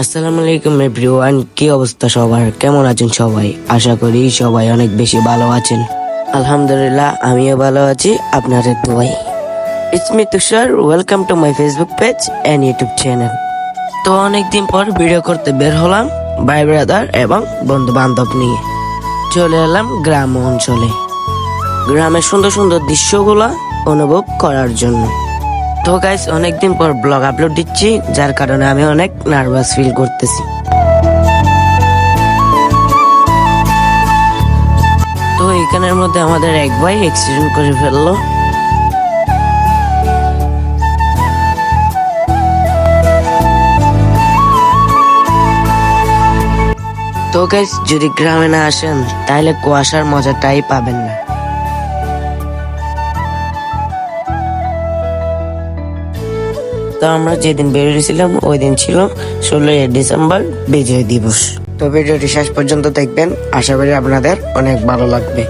আসসালামু আলাইকুম এভরিওয়ান কি অবস্থা সবার? কেমন আছেন সবাই? আশা করি সবাই অনেক বেশি ভালো আছেন। আলহামদুলিল্লাহ, আমিও ভালো আছি। আপনাদের দোয়াই it's me Tushar. Welcome to my Facebook page and YouTube channel তো অনেকদিন পর ভিডিও করতে বের হলাম, ভাই ব্রাদার এবং বন্ধু বান্ধব নিয়ে। চলে এলাম গ্রাম অঞ্চলে। গ্রামের সুন্দর সুন্দর দৃশ্যগুলো অনুভব করার জন্য। তো গাইস অনেকদিন পর ব্লগ আপলোড দিচ্ছি, যার কারণে আমি অনেক নার্ভাস ফিল করতেছি। তো এখানের মধ্যে আমাদের এক ভাই অ্যাক্সিডেন্ট করে ফেলল। তো গাইস যদি গ্রামে না আসেন, তাহলে কুয়াশার মজাটাই পাবেন না। তো আমরা যেদিন বেরিয়েছিলাম ওই দিন ছিল ষোলোই ডিসেম্বর বিজয় দিবস। তো ভিডিওটি শেষ পর্যন্ত দেখবেন। আশা করি আপনাদের অনেক ভালো লাগবে।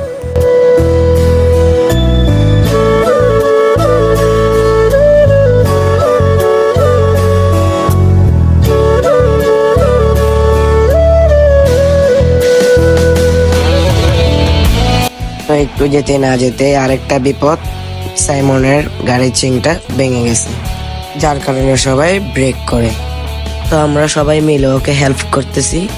একটু যেতে না যেতে আরেকটা বিপদ, সাইমনের গাড়ির চিংটা ভেঙে গেছে। যার কারণে সবাই ব্রেক করে। তো আমরা সবাই মিলে ওকে হেল্প করতেছি।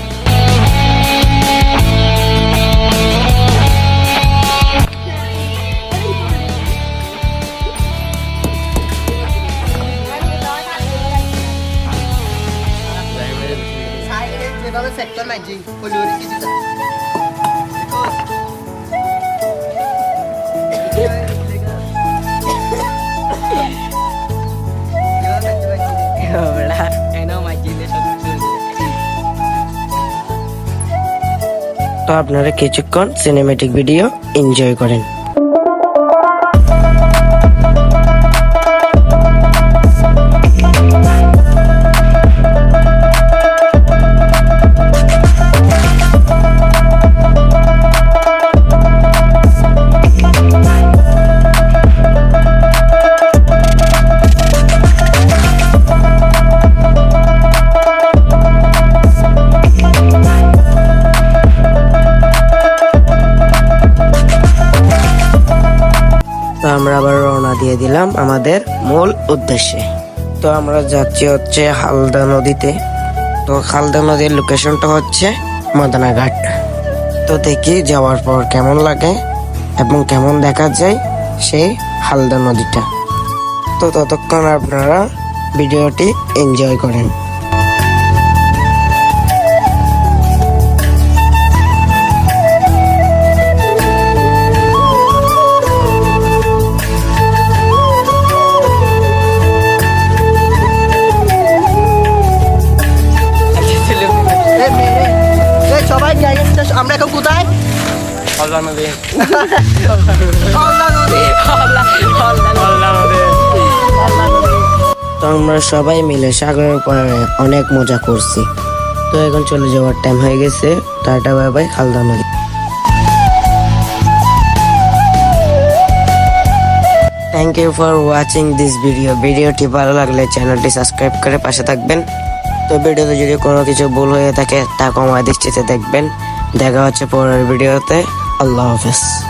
সেক্টর হলিউডে কিছুটা। তো আপনারা কিছুক্ষণ সিনেমেটিক ভিডিও এনজয় করেন। আবার রওনা দিয়ে দিলাম আমাদের মূল উদ্দেশ্যে। তো আমরা যাচ্ছি হচ্ছে হালদা নদীতে। তো হালদা নদীর লোকেশনটা হচ্ছে মদনাঘাট। তো দেখি যাওয়ার পর কেমন লাগে এবং কেমন দেখা যায় সেই হালদা নদীটা। তো ততক্ষণ আপনারা ভিডিওটি এনজয় করেন। সবাই জায়গাটা আমরা এখন কোথায়? তো আমরা সবাই মিলে সাগরের পাড়ে অনেক মজা করছি। তো এখন চলে যাওয়ার টাইম হয়ে গেছে। টাটা বাই বাই হালদা নদী। Thank you for watching this video ভিডিওটি ভালো লাগলে চ্যানেলটি সাবস্ক্রাইব করে পাশে থাকবেন। তো ভিডিওতে যদি কোনো কিছু ভুল হয়ে থাকে তা কমায় দৃষ্টিতে দেখবেন। দেখা হচ্ছে পরের ভিডিওতে। আল্লাহ হাফেজ।